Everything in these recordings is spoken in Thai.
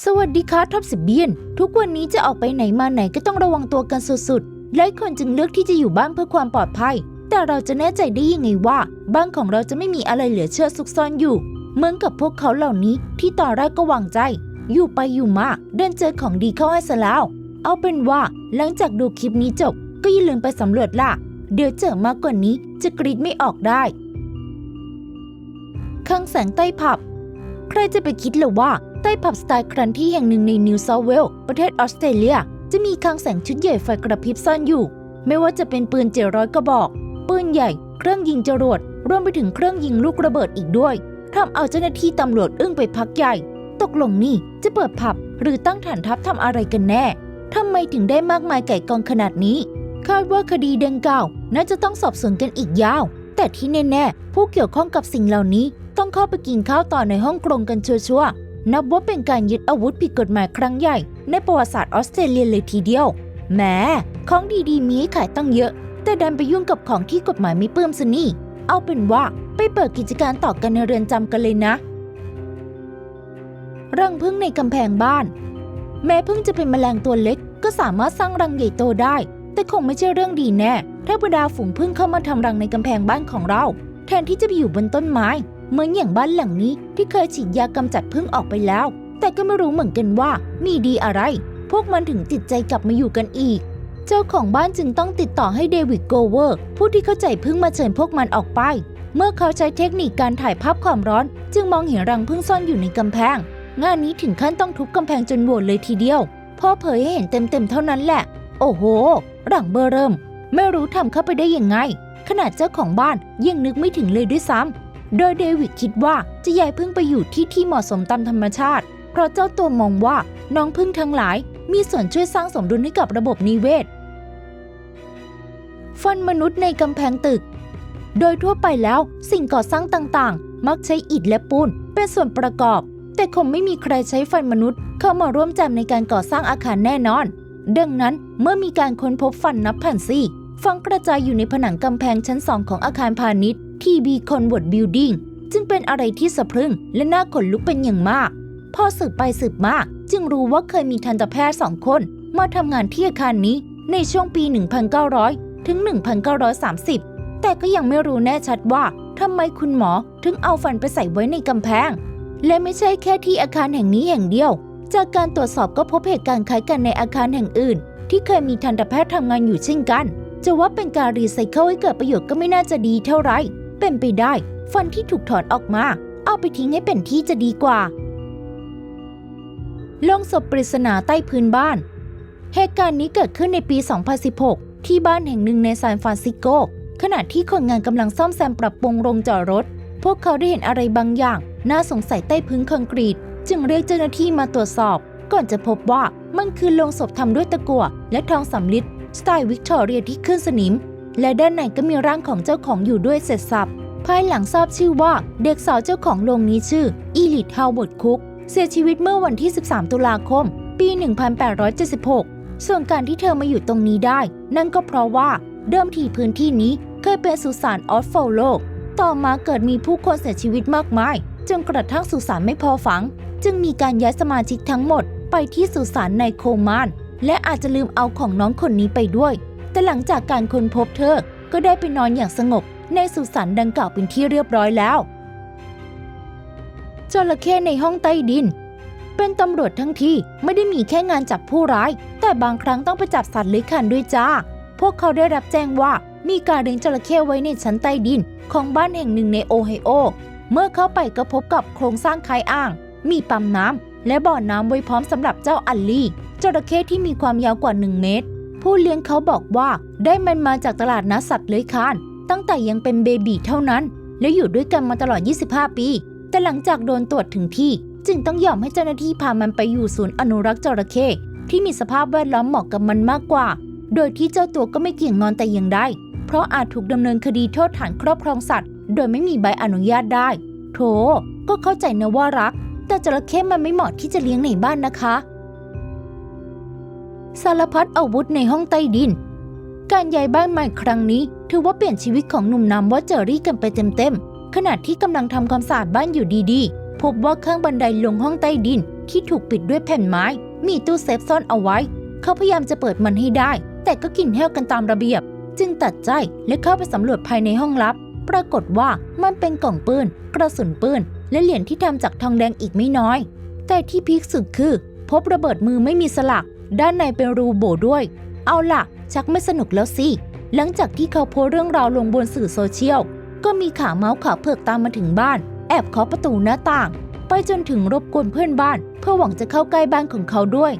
สวัสดีค่ะท็อปสิบเบียน ทุกวันนี้จะออกไปไหนมาไหนก็ต้องระวังตัวกันสุดๆหลายคนจึงเลือกที่จะอยู่บ้านเพื่อความปลอดภัย แต่เราจะแน่ใจได้ยังไงว่า บ้านของเราจะไม่มีอะไรเหลือเชื่อซุกซ่อนอยู่ เหมือนกับพวกเขาเหล่านี้ที่ตอนแรกก็วางใจ อยู่ไปอยู่มาเดินเจอของดีเข้าให้ซะแล้ว เอาเป็นว่าหลังจากดูคลิปนี้จบ ก็อย่าลืมไปสำรวจล่ะ เดี๋ยวเจอมากกว่านี้จะกรีดไม่ออกได้ข้างแสงใต้ผับ ใครจะไปคิดเลยว่า ใต้ผับสไตล์ครันที่แห่งหนึ่งในนิวเซาเวลประเทศออสเตรเลีย จะมีคลังแสงชุดใหญ่ไฟกระพริบซ่อนอยู่ ไม่ว่าจะเป็นปืนเจ็ดร้อยกระบอก ปืนใหญ่ เครื่องยิงจรวด รวมไปถึงเครื่องยิงลูกระเบิดอีกด้วยทำเอาเจ้าหน้าที่ตำรวจอึ้งไปพักใหญ่ ตกลงนี่จะเปิดผับหรือตั้งฐานทัพทำอะไรกันแน่ทำไมถึงได้มากมายไก่กองขนาดนี้ คาดว่าคดีดังกล่าวน่าจะต้องสอบสวนกันอีกยาว แต่ที่แน่ๆผู้เกี่ยวข้องกับสิ่งเหล่านี้ ต้องเข้าไปกินข้าวต่อในห้องกรงกันชัวร์ นับว่าเป็นการยึดอาวุธผิดกฎหมายครั้งใหญ่ ในประวัติศาสตร์ออสเตรเลียเลยทีเดียวแหมของดีๆมีขายตั้งเยอะ แต่ดันไปยุ่งกับของที่กฎหมายไม่ปลื้มซะนี่ เอาเป็นว่าไปเปิดกิจการต่อกันในเรือนจำกันเลยนะ รังพึ่งในกำแพงบ้าน แม้พึ่งจะเป็นแมลงตัวเล็ก ก็สามารถสร้างรังใหญ่โตได้ แต่คงไม่ใช่เรื่องดีแน่ ถ้าบรรดาฝูงพึ่งเข้ามาทำรังในกำแพงบ้านของเรา แทนที่จะไปอยู่บนต้นไม้ เหมือนอย่างบ้านหลังนี้ที่เคยฉีดยากำจัดพึ่งออกไปแล้ว แต่ก็ไม่รู้เหมือนกันว่ามีดีอะไร พวกมันถึงติดใจกลับมาอยู่กันอีก เจ้าของบ้านจึงต้องติดต่อให้เดวิดโกเวอร์ ผู้ที่เข้าใจพึ่งมาเชิญพวกมันออกไป เมื่อเขาใช้เทคนิคการถ่ายภาพความร้อน จึงมองเห็นรังพึ่งซ่อนอยู่ในกำแพง งานนี้ถึงขั้นต้องทุบกำแพงจนโหวเลยทีเดียวพอเผยให้เห็นเต็มๆเท่านั้นแหละ โอ้โห รังเบอร์เริ่ม ไม่รู้ทำเข้าไปได้ยังไงขนาดเจ้าของบ้านยังนึกไม่ถึงเลยด้วยซ้ำ โดยเดวิดคิดว่าจะย้ายพึ่งไปอยู่ที่ที่เหมาะสมตามธรรมชาติ เพราะเจ้าตัวมองว่าน้องพึ่งทั้งหลาย มีส่วนช่วยสร้างสมดุลให้กับระบบนิเวศ ฟันมนุษย์ในกำแพงตึก โดยทั่วไปแล้วสิ่งก่อสร้างต่างๆ มักใช้อิฐและปูนเป็นส่วนประกอบ แต่คงไม่มีใครใช้ฟันมนุษย์ เข้ามาร่วมจำในการก่อสร้างอาคารแน่นอน ดังนั้นเมื่อมีการค้นพบฟันนับพันซี่ฝังกระจายอยู่ในผนังกำแพงชั้นสองของอาคารพาณิชย์ ทีบีคอนวอร์ดบิลดิ้งจึงเป็นอะไรที่สะพรึงและน่าขนลุกเป็นอย่างมาก พอสืบไปสืบมาจึงรู้ว่าเคยมีทันตแพทย์สองคน มาทำงานที่อาคารนี้ในช่วงปี 1900 ถึง 1930 แต่ก็ยังไม่รู้แน่ชัดว่าทำไมคุณหมอถึงเอาฟันไปใส่ไว้ในกำแพง และไม่ใช่แค่ที่อาคารแห่งนี้แห่งเดียว จากการตรวจสอบก็พบเหตุการณ์คล้ายกันในอาคารแห่งอื่น ที่เคยมีทันตแพทย์ทำงานอยู่เช่นกัน จะว่าเป็นการรีไซเคิลให้เกิดประโยชน์ก็ไม่น่าจะดีเท่าไหร่ เป็นไปได้ ฟันที่ถูกถอนออกมา เอาไปทิ้งให้เป็นที่จะดีกว่าลงศพปริศนาใต้พื้นบ้าน เหตุการณ์นี้เกิดขึ้นในปี 2016 ที่บ้านแห่งหนึ่งในซานฟรานซิสโก ขณะที่คนงานกำลังซ่อมแซมปรับปรุงโรงจอดรถ พวกเขาได้เห็นอะไรบางอย่าง น่าสงสัยใต้พื้นคอนกรีต จึงเรียกเจ้าหน้าที่มาตรวจสอบ ก่อนจะพบว่ามันคือโลงศพทำด้วยตะกั่วและทองสำริดสไตล์วิกตอเรียที่ขึ้นสนิม และด้านในก็มีร่างของเจ้าของอยู่ด้วยเสร็จสับภายหลังทราบชื่อว่าเด็กสาวเจ้าของโรงนี้ชื่ออีลิทฮาวเวิร์ดคุกเสียชีวิตเมื่อวันที่ 13 ตุลาคม ปี 1876 ส่วนการที่เธอมาอยู่ตรงนี้ได้ นั่นก็เพราะว่าเดิมทีพื้นที่นี้เคยเป็นสุสานออสโฟโลต่อมาเกิดมีผู้คนเสียชีวิตมากมาย จนกระทั่งสุสานไม่พอฝัง จึงมีการย้ายสมาชิกทั้งหมด ไปที่สุสานในโคมาน และอาจจะลืมเอาของน้องคนนี้ไปด้วย แต่หลังจากการค้นพบเธอ ก็ได้ไปนอนอย่างสงบ ในสุสานดังกล่าวเป็นที่เรียบร้อยแล้วจระเข้ในห้องใต้ดิน เป็นตำรวจทั้งที่ไม่ได้มีแค่งานจับผู้ร้าย แต่บางครั้งต้องไปจับสัตว์เลื้อยคลานด้วยจ้า พวกเขาได้รับแจ้งว่ามีการเลี้ยงจระเข้ไว้ในชั้นใต้ดิน ของบ้านแห่งหนึ่งในโอไฮโอ เมื่อเข้าไปก็พบกับโครงสร้างคล้ายอ่าง มีปั๊มน้ำและบ่อน้ำไว้พร้อมสำหรับเจ้าอัลลี่จระเข้ที่มีความยาวกว่า 1 เมตร ผู้เลี้ยงเขาบอกว่าได้มันมาจากตลาดนัดสัตว์เลื้อยคลานตั้งแต่ยังเป็นเบบีเท่านั้น และอยู่ด้วยกันมาตลอด 25 ปี แต่หลังจากโดนตรวจถึงที่ จึงต้องยอมให้เจ้าหน้าที่พามันไปอยู่ศูนย์อนุรักษ์จระเข้ที่มีสภาพแวดล้อมเหมาะกับมันมากกว่า โดยที่เจ้าตัวก็ไม่เกี่ยงงอนแต่อย่างใดเพราะอาจถูกดำเนินคดีโทษฐานครอบครองสัตว์ โดยไม่มีใบอนุญาตได้ โถ ก็เข้าใจนะว่ารัก แต่จระเข้มันไม่เหมาะที่จะเลี้ยงในบ้านนะคะ สารพัดอาวุธในห้องใต้ดิน การย้ายบ้านใหม่ครั้งนี้ ถือว่าเปลี่ยนชีวิตของหนุ่มนำว่าเจอรี่กันไปเต็มๆ ขณะที่กำลังทำความสะอาดบ้านอยู่ดีๆ พบว่าข้างบันไดลงห้องใต้ดิน ที่ถูกปิดด้วยแผ่นไม้ มีตู้เซฟซ่อนเอาไว้ เขาพยายามจะเปิดมันให้ได้ แต่ก็กินแห้วกันตามระเบียบ จึงตัดใจและเข้าไปสำรวจภายในห้องลับ ปรากฏว่ามันเป็นกล่องปืน กระสุนปืน และเหรียญที่ทำจากทองแดงอีกไม่น้อย แต่ที่พีคสุดคือ พบระเบิดมือไม่มีสลัก ด้านในเป็นรูโบด้วย เอาล่ะ ชักไม่สนุกแล้วสิ หลังจากที่เขาโพสเรื่องราวลงบนสื่อโซเชียล ก็มีขาเมาส์ขาเผือกตามมาถึงบ้าน แอบเคาะประตูหน้าต่าง ไปจนถึงรบกวนเพื่อนบ้าน เพื่อหวังจะเข้าใกล้บ้านของเขาด้วย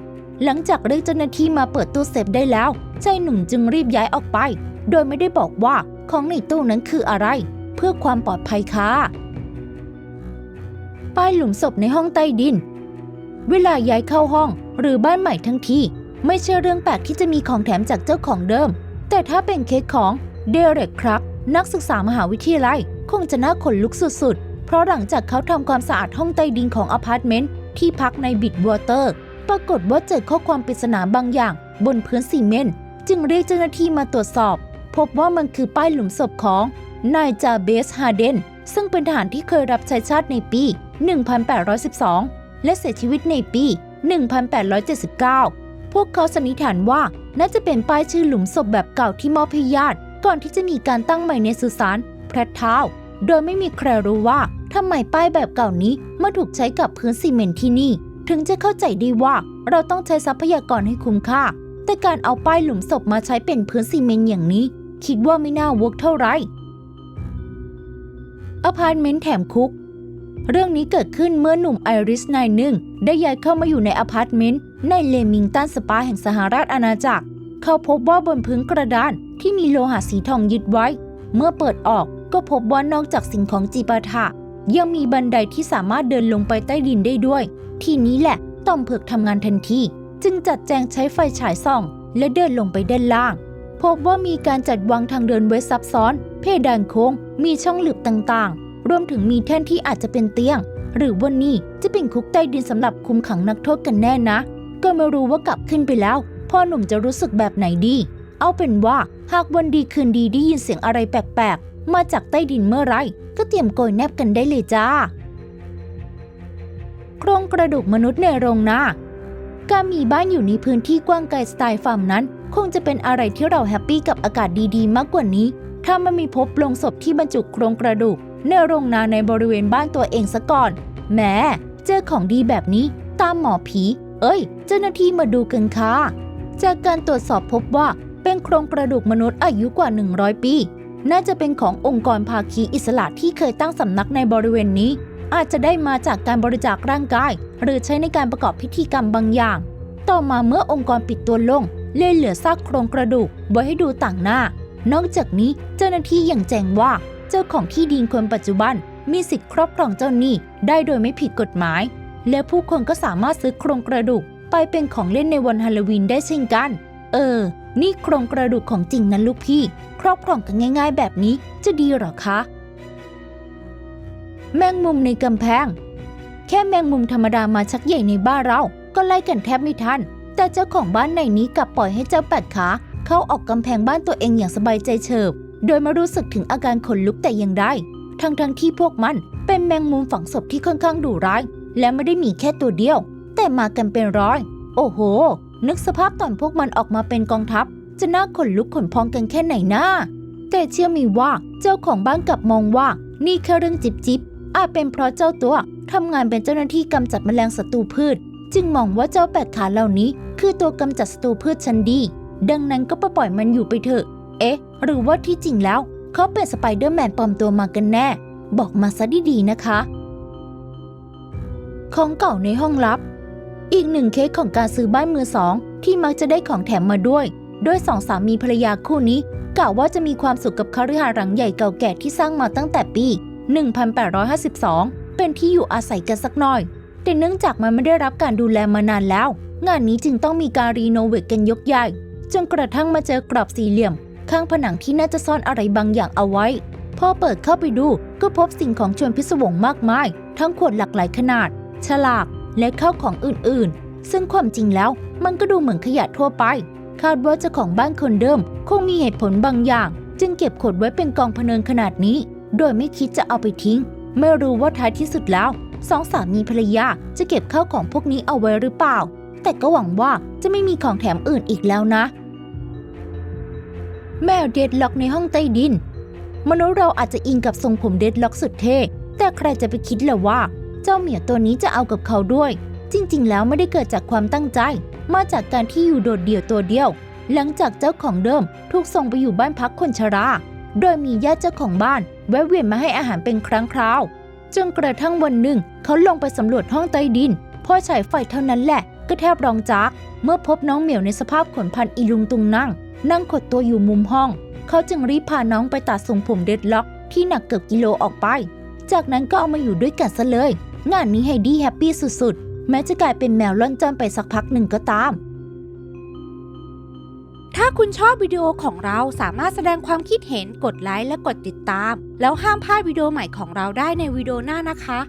หลังจากเรียกเจ้าหน้าที่มาเปิดตู้เซฟได้แล้วชายหนุ่มจึงรีบย้ายออกไป โดยไม่ได้บอกว่าของในตู้นั้นคืออะไร เพื่อความปลอดภัยค่ะป้ายหลุมศพในห้องใต้ดิน เวลาย้ายเข้าห้อง หรือบ้านใหม่ทั้งทีไม่ใช่เรื่องแปลกที่จะมีของแถมจากเจ้าของเดิม แต่ถ้าเป็นเคสของเดเรกครับ นักศึกษามหาวิทยาลัยคงจะน่าขนลุกสุดๆ เพราะหลังจากเขาทำความสะอาดห้องใต้ดินของอพาร์ตเมนต์ที่พักในบิดวอเตอร์ ปรากฏว่าเจอข้อความปริศนาบางอย่าง บนพื้นซีเมนต์จึงเรียกเจ้าหน้าที่มาตรวจสอบ พบว่ามันคือป้ายหลุมศพของนายจาเบสฮาเดนซึ่งเป็นทหารที่เคยรับใช้ชาติในปี 1812 และเสียชีวิตในปี 1879 พวกเขาสันนิษฐานว่าน่าจะเป็นป้ายชื่อหลุมศพแบบเก่าที่มอบให้ญาติ ก่อนที่จะมีการตั้งใหม่ในสุสานแพรเท้า โดยไม่มีใครรู้ว่าทำไมป้ายแบบเก่านี้มาถูกใช้กับพื้นซีเมนต์ที่นี่ ถึงจะเข้าใจไดีว่าเราต้องใช้ทรัพยากรให้คุ้มค่า แต่การเอาป้ายหลุมศพมาใช้เป็นพื้นซีเมนต์อย่างนี้ คิดว่าไม่น่าเวิร์กเท่าไหร่อพาร์ตเมนต์แถมคุก เรื่องนี้เกิดขึ้นเมื่อหนุ่มไอริสนายหนึ่งได้ย้ายเข้ามาอยู่ในอพาร์ตเมนต์ในเลมิงตันสปาแห่งสหราชอาณาจักร เขาพบว่าบนพื้นกระดานที่มีโลหะสีทองยึดไว้ เมื่อเปิดออกก็พบว่านอกจากสิ่งของจีปาถะยังมีบันไดที่สามารถเดินลงไปใต้ดินได้ด้วย ทีนี้แหละต่อมเผือกทำงานทันที จึงจัดแจงใช้ไฟฉายส่อง และเดินลงไปด้านล่าง พบว่ามีการจัดวางทางเดินไว้ซับซ้อน เพดานโค้ง มีช่องหลืบต่าง รวมถึงมีแท่นที่อาจจะเป็นเตียง หรือว่านี่จะเป็นคุกใต้ดินสำหรับคุมขังนักโทษกันแน่นะ ก็ไม่รู้ว่ากลับขึ้นไปแล้ว พ่อหนุ่มจะรู้สึกแบบไหนดี เอาเป็นว่าหากวันดีคืนดีได้ยินเสียงอะไรแปลกๆ มาจากใต้ดินเมื่อไร ก็เตรียมโกยแนบกันได้เลยจ้า โครงกระดูกมนุษย์ในโรงนาการมีบ้านอยู่ในพื้นที่กว้างไกลสไตล์ฟาร์มนั้น คงจะเป็นอะไรที่เราแฮปปี้กับอากาศดีๆ มากกว่านี้ ถ้ามันมีพบโลงศพที่บรรจุโครงกระดูก ในโรงนาในบริเวณบ้านตัวเองซะก่อนแหมเจอของดีแบบนี้ตามหมอผี เอ้ย เจ้าหน้าที่มาดูกันค่ะจากการตรวจสอบพบว่าเป็นโครงกระดูกมนุษย์อายุกว่า 100 ปี น่าจะเป็นขององค์กรภาคีอิสระที่เคยตั้งสำนักในบริเวณนี้ อาจจะได้มาจากการบริจาคร่างกาย หรือใช้ในการประกอบพิธีกรรมบางอย่าง ต่อมาเมื่อองค์กรปิดตัวลงเลยเหลือซากโครงกระดูกไว้ให้ดูต่างหน้า นอกจากนี้เจ้าหน้าที่ยังแจ้งว่า เจ้าของที่ดินคนปัจจุบัน มีสิทธิ์ครอบครองเจ้าหนี้ได้โดยไม่ผิดกฎหมาย และผู้คนก็สามารถซื้อโครงกระดูก ไปเป็นของเล่นในวันฮาโลวีนได้เช่นกัน เออ นี่โครงกระดูกของจริงนะลูกพี่ ครอบครองกันง่าย ๆ แบบนี้จะดีหรอคะ แมงมุมในกำแพง แค่แมงมุมธรรมดามาชักใหญ่ในบ้านเรา ก็ไล่กันแทบไม่ทัน แต่เจ้าของบ้านในนี้กลับปล่อยให้เจ้าแปดขาเข้าออกกำแพงบ้านตัวเองอย่างสบายใจเฉิบ โดยไม่รู้สึกถึงอาการขนลุกแต่อย่างใดทั้งทั้งๆที่พวกมันเป็นแมงมุมฝังศพที่ค่อนข้างดุร้าย และไม่ได้มีแค่ตัวเดียว แต่มากันเป็นร้อย โอ้โห นึกสภาพตอนพวกมันออกมาเป็นกองทัพ จะน่าขนลุกขนพองกันแค่ไหนนะแต่เชื่อมีว่าเจ้าของบ้านกลับมองว่า นี่แค่เรื่องจิบจิบอาจเป็นเพราะเจ้าตัวทำงานเป็นเจ้าหน้าที่กำจัดแมลงศัตรูพืช จึงมองว่าเจ้าแปดขาเหล่านี้ คือตัวกำจัดศัตรูพืชชั้นดี ดังนั้นก็ปล่อยมันอยู่ไปเถอะ เอ๊ะ หรือว่าที่จริงแล้ว เขาเป็นสไปเดอร์แมนปลอมตัวมากันแน่ บอกมาซะดีๆนะคะ ของเก่าในห้องลับ อีกหนึ่งเคสของการซื้อบ้านมือสอง ที่มักจะได้ของแถมมาด้วยโดยสองสามีภรรยาคู่นี้กล่าวว่าจะมีความสุขกับคฤหาสน์หลังใหญ่เก่าแก่ที่สร้างมาตั้งแต่ปี 1852 เป็นที่อยู่อาศัยกันสักหน่อย แต่เนื่องจากมันไม่ได้รับการดูแลมานานแล้ว งานนี้จึงต้องมีการรีโนเวทกันยกใหญ่จนกระทั่งมาเจอกรอบสี่เหลี่ยม ข้างผนังที่น่าจะซ่อนอะไรบางอย่างเอาไว้ พอเปิดเข้าไปดูก็พบสิ่งของชวนพิศวงมากมาย ทั้งขวดหลากหลายขนาด ฉลาก และข้าวของอื่นๆ ซึ่งความจริงแล้วมันก็ดูเหมือนขยะทั่วไป คาดว่าเจ้าของบ้านคนเดิม คงมีเหตุผลบางอย่าง จึงเก็บขวดไว้เป็นกองพเนินขนาดนี้ โดยไม่คิดจะเอาไปทิ้ง ไม่รู้ว่าท้ายที่สุดแล้วสองสามีภรรยาจะเก็บข้าวของพวกนี้เอาไว้หรือเปล่า แต่ก็หวังว่าจะไม่มีของแถมอื่นอีกแล้วนะ แมวเดดล็อกในห้องใต้ดิน มนุษย์เราอาจจะอิงกับทรงผมเดดล็อกสุดเท่แต่ใครจะไปคิดล่ะว่า เจ้าเหมียวตัวนี้จะเอากับเขาด้วย จริง ๆ แล้วไม่ได้เกิดจากความตั้งใจ มาจากการที่อยู่โดดเดี่ยวตัวเดียว หลังจากเจ้าของเดิมถูกส่งไปอยู่บ้านพักคนชรา โดยมีญาติเจ้าของบ้าน แวะเวียนมาให้อาหารเป็นครั้งคราวจนกระทั่งวันหนึ่ง เขาลงไปสำรวจห้องใต้ดินพอฉายไฟเท่านั้นแหละ ก็แทบร้องจากเมื่อพบน้องเหมียวในสภาพขนพันอีลุงตุงนั่ง นั่งขดตัวอยู่มุมห้อง เขาจึงรีบพาน้องไปตัดทรงผมเด็ดล็อก ที่หนักเกือบกิโลออกไป จากนั้นก็เอามาอยู่ด้วยกันซะเลย งานนี้ไฮดี้แฮปปี้สุดๆ แม้จะกลายเป็นแมวล่อนจ้อนไปสักพักหนึ่งก็ตาม ถ้าคุณชอบวิดีโอของเราสามารถแสดงความคิดเห็นกดไลค์และกดติดตาม แล้วห้ามพลาดวิดีโอใหม่ของเราได้ในวิดีโอหน้านะคะ